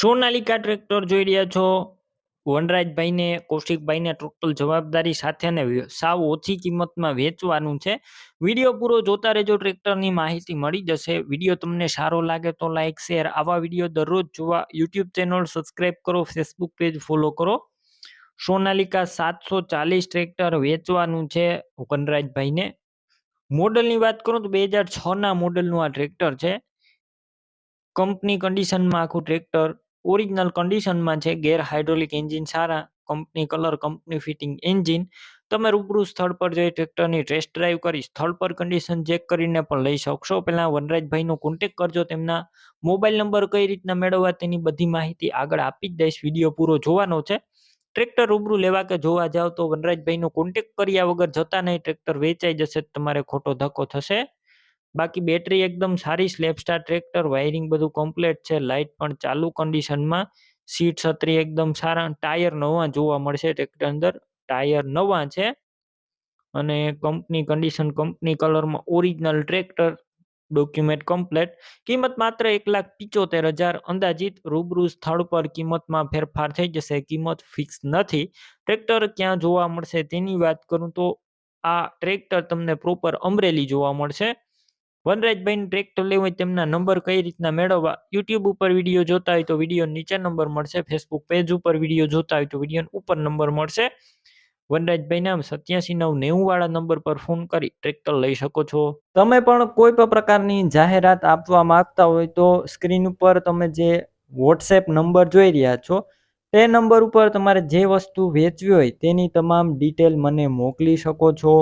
Sonalika tractor જોઈ રહ્યા છો? વનરાજભાઈને, કૌશિકભાઈને ટોટલ જવાબદારી સાથે અને સાવ ઓછી કિંમતમાં વેચવાનું છે. વીડિયો પૂરો જોતા રહેજો, ટ્રેક્ટરની માહિતી મળી જશે. વીડિયો તમને સારો લાગે તો લાઇક શેર, આવા વીડિયો દરરોજ જોવા યુટ્યુબ ચેનલ સબસ્ક્રાઈબ કરો, ફેસબુક પેજ ફોલો કરો. સોનાલિકા સાતસો ચાલીસ ટ્રેક્ટર વેચવાનું છે વનરાજભાઈને. મોડલની વાત કરું તો બે હજાર છના મોડલનું આ ટ્રેક્ટર છે. કંપની કન્ડિશનમાં આખું ટ્રેક્ટર ઓરિજિનલ કન્ડિશનમાં છે, ગેર હાઇડ્રોલિક એન્જિન, સારા company, colour company, fitting engine. તમે રૂબરૂ સ્થળ પર જઈ ટ્રેક્ટરની ટેસ્ટ ડ્રાઈવ કરી, સ્થળ પર કન્ડિશન ચેક કરીને પણ લઈ શકશો. પહેલાં વનરાજભાઈનો કોન્ટેક કરજો, તેમના મોબાઈલ નંબર કઈ રીતના મેળવવા તેની બધી માહિતી આગળ આપી જ દઈશ. વીડિયો પૂરો જોવાનો છે. ટ્રેક્ટર રૂબરૂ લેવા કે જોવા જાવ તો વનરાજભાઈનો કોન્ટેક કર્યા વગર જતા નહીં, ટ્રેક્ટર વેચાઈ જશે તમારે ખોટો ધક્કો થશે. બાકી બેટરી એકદમ સારી સ્લેપસ્ટાર ટ્રેક્ટર વાયરિંગ બધું કમ્પ્લીટ છે લાઇટ પણ ચાલુ કન્ડિશનમાં સીટ છત્રી એકદમ સારા ટાયર નવા જોવા મળશે ટ્રેક્ટર અંદર. ટાયર નવા છે અને કંપની કન્ડિશન કંપની કલરમાં ઓરિજિનલ ટ્રેક્ટર ડોક્યુમેન્ટ કમ્પ્લેટ કિંમત માત્ર એક લાખ પિચોતેર હજાર. અંદાજિત રૂબરૂ સ્થળ પર કિંમતમાં ફેરફાર થઈ જશે. કિંમત ફિક્સ નથી. ટ્રેક્ટર ક્યાં જોવા મળશે તેની વાત કરું તો આ ટ્રેક્ટર તમને પ્રોપર અમરેલી જોવા મળશે. વનરાજભાઈને ટ્રેક્ટર લેવું હોય તેમના નંબર કઈ રીતના મેળવવા? યુટ્યુબ ઉપર વીડિયો જોતા હોય તો વીડિયો નીચે નંબર મળશે. ફેસબુક પેજ ઉપર વીડિયો જોતા હોય તો વીડિયો ઉપર નંબર મળશે. વનરાજભાઈ નામ સત્યાસી નવ નેવું વાળા નંબર પર ફોન કરી ટ્રેક્ટર લઈ શકો છો. તમે પણ કોઈ પણ પ્રકારની જાહેરાત આપવા માંગતા હોય તો સ્ક્રીન ઉપર તમે જે વોટ્સએપ નંબર જોઈ રહ્યા છો, તે નંબર ઉપર તમારે જે વસ્તુ વેચવી હોય તેની તમામ ડિટેલ મને મોકલી શકો છો.